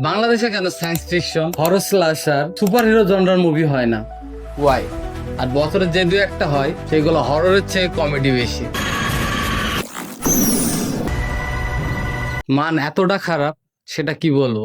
বাংলাদেশে কেন science fiction horror slasher superhero জনরার মুভি হয় না? ওয়াই আর বছরে যে দু একটা হয়, সেগুলো হররের চেয়ে কমেডি বেশি। মান এতটা খারাপ, সেটা কি বলব?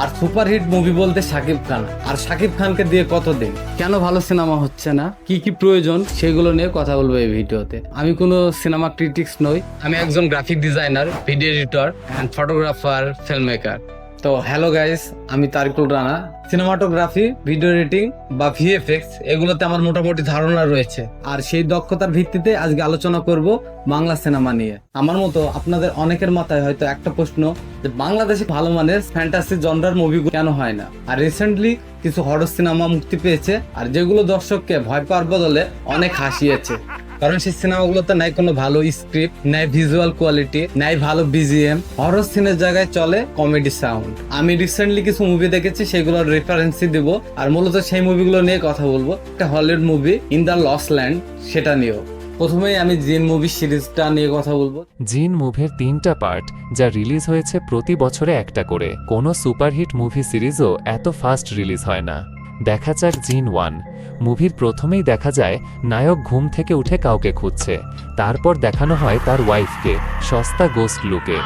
আর সুপারহিট মুভি বলতে শাকিব খান। আর শাকিব খানকে দিয়ে কত দিন? কেন ভালো সিনেমা হচ্ছে না? কি কি প্রয়োজন? সেগুলো নিয়ে কথা বলব এই ভিডিওতে। আমি কোনো সিনেমা ক্রিটিক্স নই। আমি একজন graphic designer video editor and photographer filmmaker তো হ্যালো গাইস, আমি Tarikul Rana. Cinematography video editing বা ভিএফএক্স এগুলোতে আমার মোটামুটি ধারণা রয়েছে। আর সেই দক্ষতার ভিত্তিতে আজকে আলোচনা করব বাংলা সিনেমা নিয়ে। আমার মতো আপনাদের অনেকের মাথায় হয়তো একটা প্রশ্ন যে বাংলাদেশে ভালো মানের ফ্যান্টাসি জনরার মুভি কেন হয় না? আর রিসেন্টলি কিছু হরর সিনেমা মুক্তি পেয়েছে, আর যেগুলো দর্শককে ভয় পাওয়ার বদলে অনেক হাসিয়েছে। কারণ সেই সিনেমাগুলোতে নাই কোনো ভালো স্ক্রিপ্ট নাই ভিজুয়াল কোয়ালিটি নাই ভালো বিজিএম হরর সিনের জায়গায় চলে কমেডি সাউন্ড আমি রিসেন্টলি কিছু মুভি দেখেছি, সেগুলোর রেফারেন্সই দিব। আর মূলত সেই মুভিগুলো নিয়ে কথা বলব। একটা Hollywood movie in the lost land সেটা নিয়েও। প্রথমেই আমি জিন মুভি সিরিজটা নিয়ে কথা বলব। জিন মুভির তিনটা পার্ট যা রিলিজ হয়েছে প্রতি বছরে একটা করে। কোনো সুপারহিট মুভি সিরিজও এত ফাস্ট রিলিজ হয় না। দেখা যাক জিন ওয়ান। মুভির প্রথমেই দেখা যায়, নায়ক ঘুম থেকে উঠে কাউকে খুঁজছে। তারপর দেখানো হয় তার ওয়াইফকে, সস্তা গোস্ট লুকে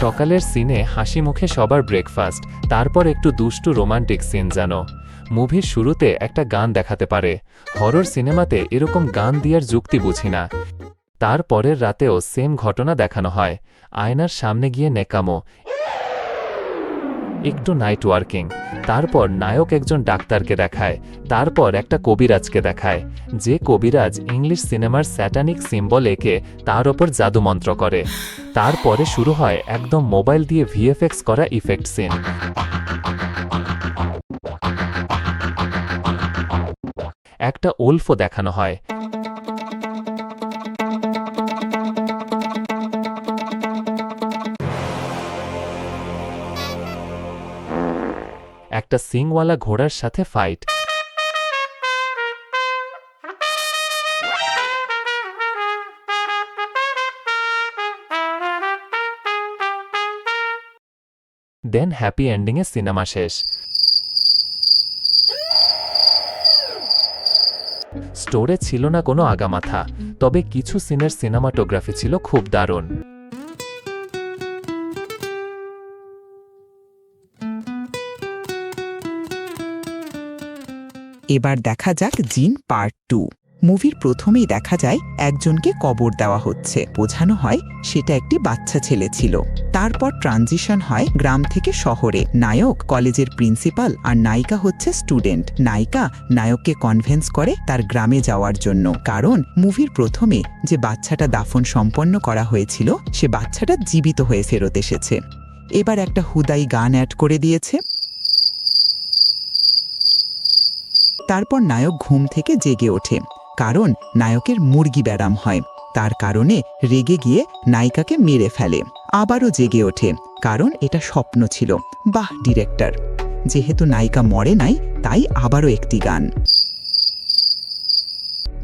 সকালের সিনে হাসি মুখে সবার ব্রেকফাস্ট তারপর একটু দুষ্টু রোমান্টিক সিন জানো। মুভির শুরুতে একটা গান দেখাতে পারে। হরর সিনেমাতে এরকম গান দিয়ার যুক্তি বুঝি না। তার পরের রাতেও সেম ঘটনা দেখানো হয়। আয়নার সামনে গিয়ে নেকামো একটু নাইট ওয়ার্কিং তারপর নায়ক একজন ডাক্তারকে দেখায়। তারপর একটা কবিরাজকে দেখায়। যে কবিরাজ ইংলিশ সিনেমার স্যাটানিক সিম্বল এঁকে তার ওপর জাদুমন্ত্র করে। তারপরে শুরু হয় একদম মোবাইল দিয়ে ভিএফএক্স করা ইফেক্ট সিন একটা ওলফও দেখানো হয়। একটা সিংওয়ালা ঘোড়ার সাথে ফাইট দেন হ্যাপি এন্ডিংয়ে সিনেমা শেষ। স্টোরে ছিল না কোনো আগামাথা, তবে কিছু সিনের সিনেমাটোগ্রাফি ছিল খুব দারুণ। এবার দেখা যাক জিন পার্ট টু। মুভির প্রথমেই দেখা যায় একজনকে কবর দেওয়া হচ্ছে। বোঝানো হয় সেটা একটি বাচ্চা ছেলে ছিল। তারপর ট্রানজিশন হয় গ্রাম থেকে শহরে। নায়ক কলেজের প্রিন্সিপাল আর নায়িকা হচ্ছে স্টুডেন্ট। নায়িকা নায়ককে কনভেন্স করে তার গ্রামে যাওয়ার জন্য। কারণ মুভির প্রথমে যে বাচ্চাটা দাফন সম্পন্ন করা হয়েছিল, সে বাচ্চাটা জীবিত হয়ে ফেরত এসেছে। এবার একটা হুদাই গান অ্যাড করে দিয়েছে। তারপর নায়ক ঘুম থেকে জেগে ওঠে, কারণ নায়কের মুরগি ব্যারাম হয়। তার কারণে রেগে গিয়ে নায়িকাকে মেরে ফেলে, আবারও জেগে ওঠে, কারণ এটা স্বপ্ন ছিল। বাহ, ডিরেক্টর! যেহেতু নায়িকা মরে নাই, তাই আবারও একটি গান।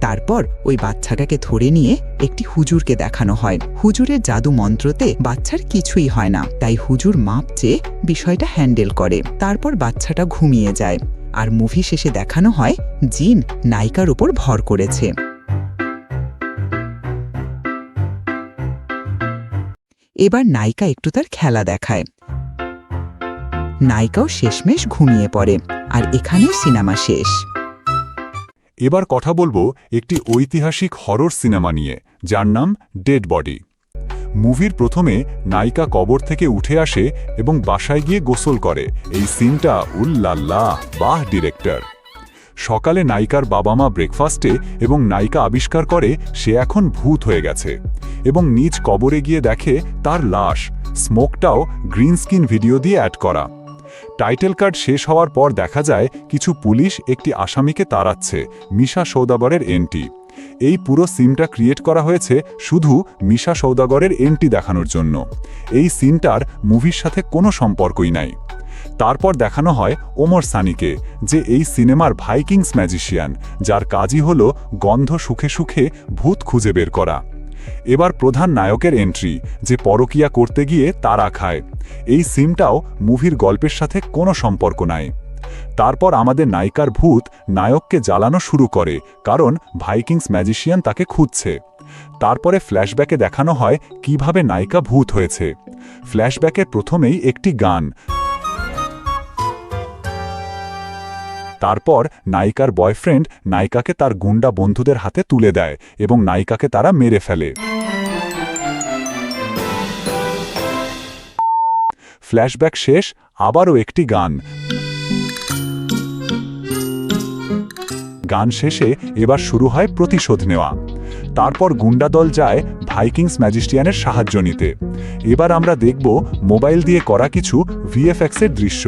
তারপর ওই বাচ্চাটাকে ধরে নিয়ে একটি হুজুরকে দেখানো হয়। হুজুরের জাদু মন্ত্রতে বাচ্চার কিছুই হয় না, তাই হুজুর মাপ চেয়ে বিষয়টা হ্যান্ডেল করে। তারপর বাচ্চাটা ঘুমিয়ে যায়। আর মুভি শেষে দেখানো হয় জিন নায়িকার উপর ভর করেছে। এবার নায়িকা একটু তার খেলা দেখায়। নায়িকাও শেষমেশ ঘুমিয়ে পড়ে, আর এখানে সিনেমা শেষ। এবার কথা বলব একটি ঐতিহাসিক হরর সিনেমা নিয়ে, যার নাম ডেড বডি মুভির প্রথমে নায়িকা কবর থেকে উঠে আসে এবং বাসায় গিয়ে গোসল করে। এই সিনটা উল্লাল্লাহ বাহ, ডিরেক্টর। সকালে নায়িকার বাবা মা ব্রেকফাস্টে এবং নায়িকা আবিষ্কার করে, সে এখন ভূত হয়ে গেছে এবং নিজ কবরে গিয়ে দেখে তার লাশ, স্মোকটাও গ্রিন স্ক্রিন ভিডিও দিয়ে অ্যাড করা। টাইটেল কার্ড শেষ হওয়ার পর দেখা যায়, কিছু পুলিশ একটি আসামিকে তাড়াচ্ছে, মিশা সৌদাগরের এন্টি। এই পুরো সিনটা ক্রিয়েট করা হয়েছে শুধু মিশা সৌদাগরের এন্টি দেখানোর জন্য। এই সিনটার মুভির সাথে কোনো সম্পর্কই নাই। তারপর দেখানো হয় ওমর সানিকে, যে এই সিনেমার ভাইকিংস ম্যাজিশিয়ান, যার কাজই হল গন্ধ সুখে সুখে ভূত খুঁজে বের করা। এবার প্রধান নায়কের এন্ট্রি, যে পরকিয়া করতে গিয়ে তারা খায়। এই সিমটাও মুভির গল্পের সাথে কোনো সম্পর্ক নাই। তারপর আমাদের নায়িকার ভূত নায়ককে জ্বালানো শুরু করে, কারণ ভাইকিংস ম্যাজিশিয়ান তাকে খুঁজছে। তারপরে ফ্ল্যাশব্যাকে দেখানো হয় কীভাবে নায়িকা ভূত হয়েছে। ফ্ল্যাশব্যাকের প্রথমেই একটি গান। তারপর নায়িকার বয়ফ্রেন্ড নায়িকাকে তার গুন্ডা বন্ধুদের হাতে তুলে দেয় এবং নায়িকাকে তারা মেরে ফেলে। ফ্ল্যাশব্যাক শেষ, আবারও একটি গান। গান শেষে এবার শুরু হয় প্রতিশোধ নেওয়া। তারপর গুন্ডা দল যায় ভাইকিংস ম্যাজিস্টিয়ানের সাহায্য নিতে। এবার আমরা দেখব মোবাইল দিয়ে করা কিছু ভিএফএক্সের দৃশ্য।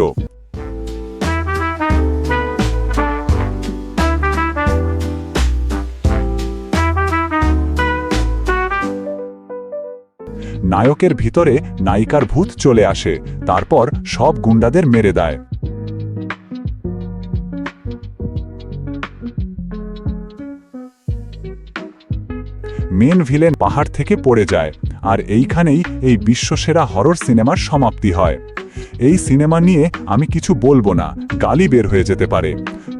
নায়কের ভিতরে নায়িকার ভূত চলে আসে, তারপর সব গুন্ডাদের মেরে দেয়। মেন ভিলেন পাহাড় থেকে পড়ে যায়, আর এইখানেই এই বিশ্বসেরা হরর সিনেমার সমাপ্তি হয়। এই সিনেমা নিয়ে আমি কিছু বলব না, গালি বের হয়ে যেতে পারে।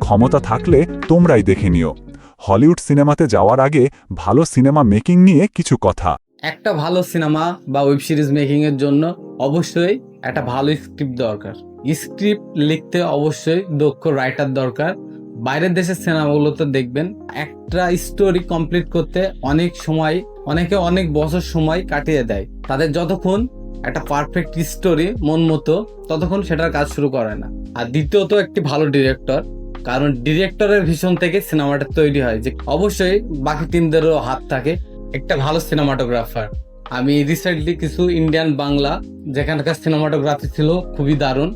ক্ষমতা থাকলে তোমরাই দেখে নিও। হলিউড সিনেমাতে যাওয়ার আগে ভালো সিনেমা মেকিং নিয়ে কিছু কথা। একটা ভালো সিনেমা বা ওয়েব সিরিজ মেকিং এর জন্য অবশ্যই একটা ভালো স্ক্রিপ্ট দরকার। স্ক্রিপ্ট লিখতে অবশ্যই দক্ষ রাইটার দরকার। বাইরের দেশের সিনেমাগুলোতে দেখবেন, একটা স্টোরি কমপ্লিট করতে অনেক সময়, অনেকে অনেক বছর সময় কাটিয়ে দেয়। তাদের যতক্ষণ একটা পারফেক্ট স্টোরি মন মতো, ততক্ষণ সেটার কাজ শুরু করে না। আর দ্বিতীয়ত একটি ভালো ডিরেক্টর কারণ ডিরেক্টরের ভীষণ থেকে সিনেমাটা তৈরি হয় যে অবশ্যই বাকি টিমদেরও হাত থাকে একটা ভালো সিনেমাটোগ্রাফার আমি রিসেন্টলি কিছু ইন্ডিয়ান বাংলা, যেখানকার সিনেমাটোগ্রাফি ছিল খুবই দারুণ।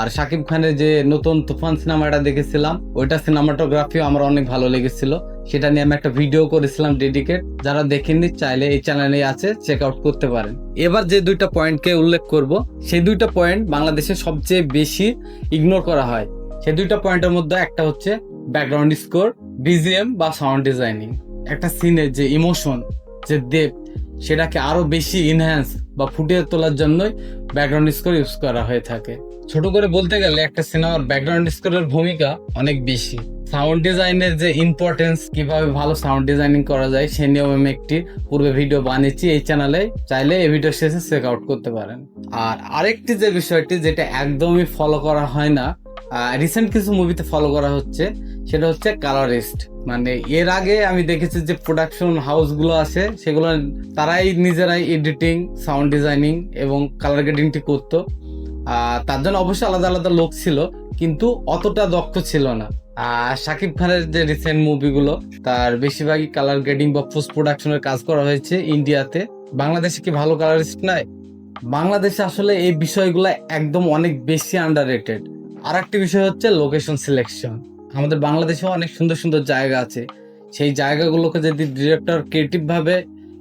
আর শাকিব খানের যে নতুন তুফান সিনেমাটা দেখেছিলাম, ওইটা সিনেমাটোগ্রাফিও আমার অনেক ভালো লেগেছিল। সেটা নিয়ে আমি একটা ভিডিও করেছিলাম ডেডিকেট যারা দেখেননি, চাইলে এই চ্যানেলে আছে চেক আউট করতে পারেন। এবার যে দুইটা পয়েন্টকে উল্লেখ করব, সেই দুইটা পয়েন্ট বাংলাদেশে সবচেয়ে বেশি ইগনোর করা হয়। সেই দুইটা পয়েন্টের মধ্যে একটা হচ্ছে ব্যাকগ্রাউন্ড স্কোর বিজিএম বা সাউন্ড ডিজাইনিং একটা সিনের যে ইমোশন যে ডেপ সেটাকে আরও বেশি ইনহ্যান্স বা ফুটিয়ে তোলার জন্যই ব্যাকগ্রাউন্ড স্কোর ইউজ করা হয়ে থাকে। ছোট করে বলতে গেলে একটা সিনেমার ব্যাকগ্রাউন্ড স্কোরের ভূমিকা অনেক বেশি। সাউন্ড ডিজাইনের যে ইম্পর্টেন্স কীভাবে ভালো সাউন্ড ডিজাইনিং করা যায়, সে নিয়েও আমি একটি পূর্বে ভিডিও বানিয়েছি, এই চ্যানেলে চাইলে এই ভিডিও শেষে চেক আউট করতে পারেন। আর আরেকটি যে বিষয়টি যেটা একদমই ফলো করা হয় না রিসেন্ট কিছু মুভিতে ফলো করা হচ্ছে, সেটা হচ্ছে কালারিস্ট মানে এর আগে আমি দেখেছি যে প্রোডাকশন হাউসগুলো আছে, সেগুলো তারাই নিজেরাই এডিটিং সাউন্ড ডিজাইনিং এবং কালার গ্রেডিংটি করতো। তার জন্য অবশ্যই আলাদা আলাদা লোক ছিল, কিন্তু অতটা দক্ষ ছিল না। আর শাকিব খানের যে রিসেন্ট মুভিগুলো তার বেশিরভাগই কালার গ্রেডিং বা পোস্ট প্রোডাকশনের কাজ করা হয়েছে ইন্ডিয়াতে বাংলাদেশে কি ভালো কালারিস্ট নাই? বাংলাদেশে আসলে এই বিষয়গুলো একদম অনেক বেশি আন্ডার রেটেড আর একটি বিষয় হচ্ছে লোকেশন সিলেকশন আমাদের বাংলাদেশেও অনেক সুন্দর সুন্দর জায়গা আছে। সেই জায়গাগুলোকে যদি ডিরেক্টর ক্রিয়েটিভ ভাবে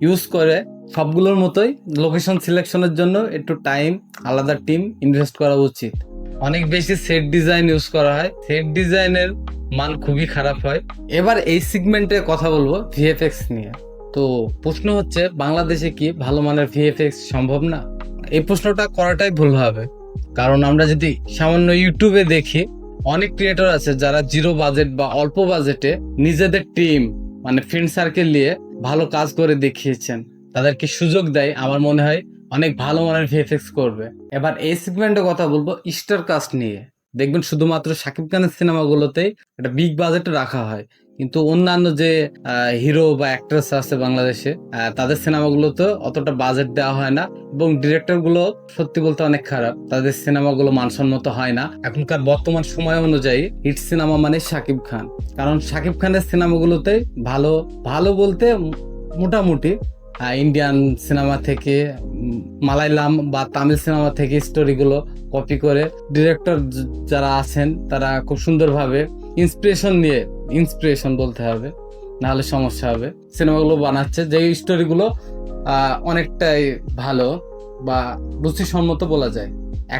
ইউজ করে সবগুলোর মতোই লোকেশন সিলেকশনের জন্য একটু টাইম আলাদা টিম ইনভেস্ট করা উচিত। অনেক বেশি সেট ডিজাইন ইউজ করা হয়। সেট ডিজাইনের মান খুবই খারাপ হয়। এবার এই সিগমেন্টে কথা বলব ভিএফএক্স নিয়ে। তো প্রশ্ন হচ্ছে, বাংলাদেশে কি ভালো মানের ভিএফএক্স সম্ভব না? এই প্রশ্নটা করাটাই ভুল হবে। কারণ আমরা যদি সামান্য ইউটিউবে দেখি, অনেক ক্রিয়েটর আছে যারা জিরো বাজেট বা অল্প বাজেটে নিজেদের টিম মানে ফ্রেন্ড সার্কেল নিয়ে ভালো কাজ করে দেখিয়েছেন। তাদেরকে সুযোগ দেয়, আমার মনে হয় অনেক ভালো মানের ভিএফএক্স করবে। এবার এই সেগমেন্টে কথা বলব স্টার কাস্ট নিয়ে। দেখবেন শুধুমাত্র শাকিব খানের সিনেমাগুলোতেই একটা বিগ বাজেটে রাখা হয়। কিন্তু অন্যান্য যে হিরো বা অ্যাক্ট্রেস আছে বাংলাদেশে তাদের সিনেমাগুলোতে অতটা বাজেট দেওয়া হয় না এবং ডিরেক্টরগুলো সত্যি বলতে অনেক খারাপ। তাদের সিনেমাগুলো মানসম্মত হয় না। এখনকার বর্তমান সময় অনুযায়ী হিট সিনেমা মানে শাকিব খান কারণ শাকিব খানের সিনেমাগুলোতে ভালো ভালো বলতে মোটামুটি ইন্ডিয়ান সিনেমা থেকে মালায়ালাম বা তামিল সিনেমা থেকে স্টোরিগুলো কপি করে ডিরেক্টর যারা আছেন, তারা খুব সুন্দরভাবে ইন্সপিরেশন নিয়ে ইন্সপিরেশন বলতে হবে, নাহলে সমস্যা হবে। সিনেমাগুলো বানাচ্ছে যে স্টোরিগুলো অনেকটাই ভালো বা রুচিসম্মত বলা যায়।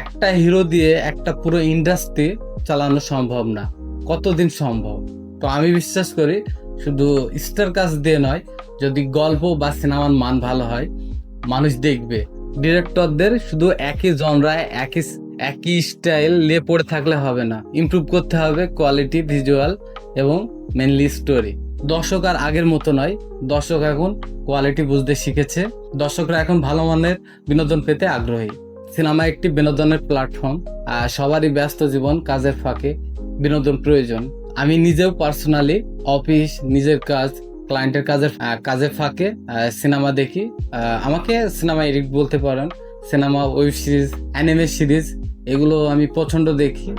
একটা হিরো দিয়ে একটা পুরো ইন্ডাস্ট্রি চালানো সম্ভব না, কতদিন সম্ভব? তো আমি বিশ্বাস করি শুধু স্টার কাজ দিয়ে নয়, যদি গল্প বা সিনেমার মান ভালো হয়, মানুষ দেখবে। ডিরেক্টরদের শুধু একই জনরায়, একই একই স্টাইল নিয়ে পড়ে থাকলে হবে না। ইমপ্রুভ করতে হবে কোয়ালিটি, ভিজুয়াল এবং মেনলি স্টোরি। দর্শক আর আগের মতো নয়, দর্শক এখন কোয়ালিটি বুঝতে শিখেছে। দর্শকরা এখন ভালো মানের বিনোদন পেতে আগ্রহী। সিনেমা একটি বিনোদনের প্ল্যাটফর্ম, আর সবারই ব্যস্ত জীবন কাজের ফাঁকে বিনোদন প্রয়োজন। আমি নিজেও পার্সোনালি অফিস নিজের কাজ ক্লায়েন্টের কাজের কাজের ফাঁকে সিনেমা দেখি। আমাকে সিনেমা এডিট বলতে পারেন cinema web series anime series এগুলো আমি প্রচণ্ড দেখি।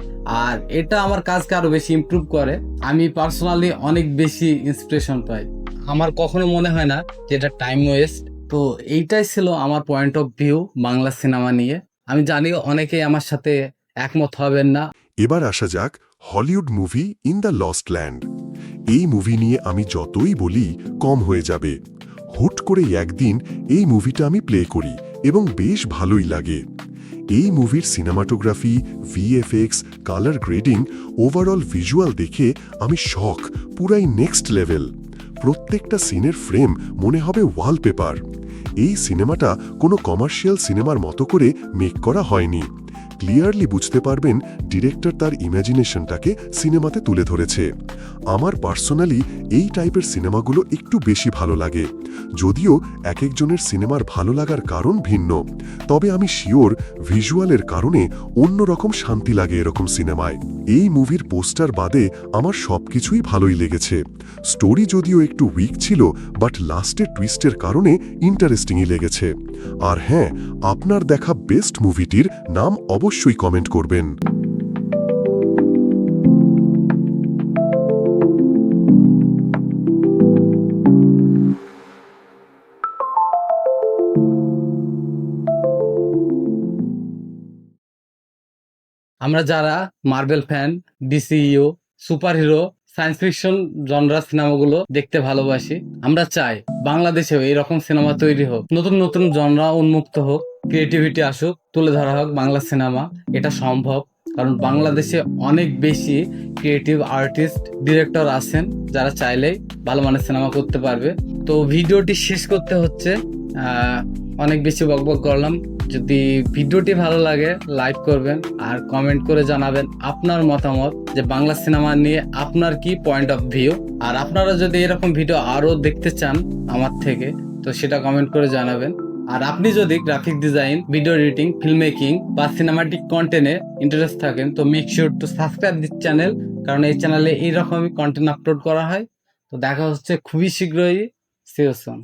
আর এটা আমার কাজকে আরও বেশি ইমপ্রুভ করে। আমি পার্সোনালি অনেক বেশি ইন্সপিরেশন পাই। আমার কখনো মনে হয় না যে এটা টাইম ওয়েস্ট তো এইটাই ছিল আমার point of view Bangla cinema নিয়ে। আমি জানি অনেকেই আমার সাথে একমত হবেন না। এবার আসা যাক Hollywood movie in the lost land এই মুভি নিয়ে আমি যতই বলি, কম হয়ে যাবে। হুট করে একদিন এই মুভিটা আমি প্লে করি এবং বেশ ভালোই লাগে। এই মুভির cinematography VFX colour grading overall visual দেখে আমি শখ পুরাই নেক্সট লেভেল প্রত্যেকটা সিনের ফ্রেম মনে হবে ওয়ালপেপার এই সিনেমাটা কোনো কমার্শিয়াল সিনেমার মতো করে মেক করা হয়নি। ক্লিয়ারলি বুঝতে পারবেন ডিরেক্টর তার ইম্যাজিনেশনটাকে সিনেমাতে তুলে ধরেছে। আমার পার্সোনালি এই টাইপের সিনেমাগুলো একটু বেশি ভালো লাগে। যদিও এক একজনের সিনেমার ভালো লাগার কারণ ভিন্ন। তবে আমি শিওর ভিজুয়ালের কারণে অন্যরকম শান্তি লাগে এরকম সিনেমায়। এই মুভির পোস্টার বাদে আমার সবকিছুই ভালোই লেগেছে। স্টোরি যদিও একটু উইক ছিল, বাট লাস্টের টুইস্টের কারণে ইন্টারেস্টিংই লেগেছে। আর হ্যাঁ আপনার দেখা বেস্ট মুভিটির নাম অবশ্যই কমেন্ট করবেন। আমরা যারা Marvel fan DCEU superhero science fiction genre সিনেমাগুলো দেখতে ভালোবাসি। আমরা চাই বাংলাদেশেও এরকম সিনেমা তৈরি হোক। নতুন নতুন জনরা উন্মুক্ত হোক ক্রিয়েটিভিটি আসুক, তুলে ধরা হোক বাংলা সিনেমা এটা সম্ভব, কারণ বাংলাদেশে অনেক বেশি ক্রিয়েটিভ আর্টিস্ট ডিরেক্টর আছেন, যারা চাইলেই ভালো মানের সিনেমা করতে পারবে। তো ভিডিওটি শেষ করতে হচ্ছে অনেক বেশি বকবক করলাম। যদি ভিডিওটি ভালো লাগে লাইক করবেন আর কমেন্ট করে জানাবেন আপনার মতামত যে বাংলা সিনেমা নিয়ে আপনার কি পয়েন্ট অফ ভিউ আর আপনারা যদি এরকম ভিডিও আরও দেখতে চান আমার থেকে, তো সেটা কমেন্ট করে জানাবেন। আর আপনি যদি graphic design video editing filmmaking বা সিনেমাটিক কন্টেন্টে ইন্টারেস্ট থাকেন, তো make sure to subscribe this channel কারণ এই চ্যানেলে এইরকমই কন্টেন্ট আপলোড করা হয়। তো দেখা হচ্ছে খুবই শীঘ্রই। সিওসন